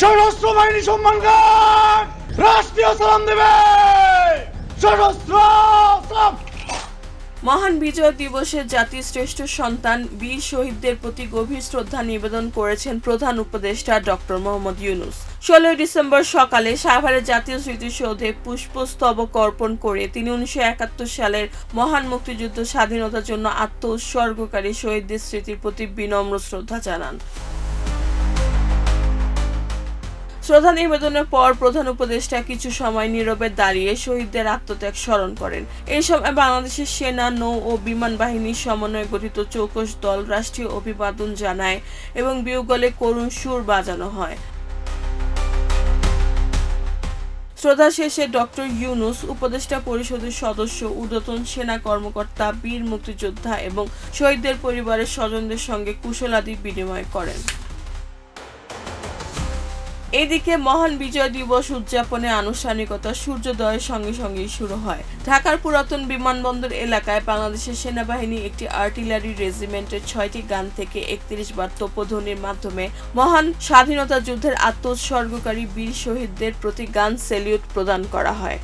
সশস্ত্র বাহিনী সম্মান গান রাষ্ট্রীয় সালাম দেবে! সশস্ত্র মহান বিজয় দিবসে জাতির শ্রেষ্ঠ সন্তান বীর শহীদদের প্রতি গভীর শ্রদ্ধা নিবেদন করেছেন প্রধান উপদেষ্টা ডক্টর মোহাম্মদ ইউনুস। ষোলোই ডিসেম্বর সকালে সাভারের জাতীয় স্মৃতিসৌধে পুষ্পস্তবক অর্পণ করে তিনি উনিশশো একাত্তর সালের মহান মুক্তিযুদ্ধ স্বাধীনতার জন্য আত্ম উৎসর্গকারী শহীদদের স্মৃতির প্রতি বিনম্র শ্রদ্ধা জানান। শ্রদ্ধা নিবেদনের পর প্রধান উপদেষ্টা কিছু সময় নীরবে দাঁড়িয়ে শহীদদের আত্মত্যাগ স্মরণ করেন। এই সময় বাংলাদেশের সেনা, নৌ ও বিমান বাহিনীর সমন্বয়ে গঠিত চৌকস দল রাষ্ট্রীয় অভিবাদন জানায় এবং বিয়োগলে করুণ সুর বাজানো হয়। শ্রদ্ধা শেষে ডক্টর ইউনুস, উপদেষ্টা পরিষদের সদস্য উদতন সেনা কর্মকর্তা, বীর মুক্তিযোদ্ধা এবং শহীদদের পরিবারের স্বজনদের সঙ্গে কুশলাদি বিনিময় করেন। এদিকে মহান বিজয় দিবস উদযাপনে আনুষ্ঠানিকতা সূর্যোদয়ের সঙ্গে সঙ্গেই শুরু হয়। ঢাকার পুরাতন বিমানবন্দর এলাকায় বাংলাদেশের সেনাবাহিনী একটি আর্টিলারি রেজিমেন্টের ছয়টি গান থেকে একত্রিশ বার তোপধ্বনির মাধ্যমে মহান স্বাধীনতা যুদ্ধের আত্মোৎসর্গকারী বীর শহীদদের প্রতি গান সেলিউট প্রদান করা হয়।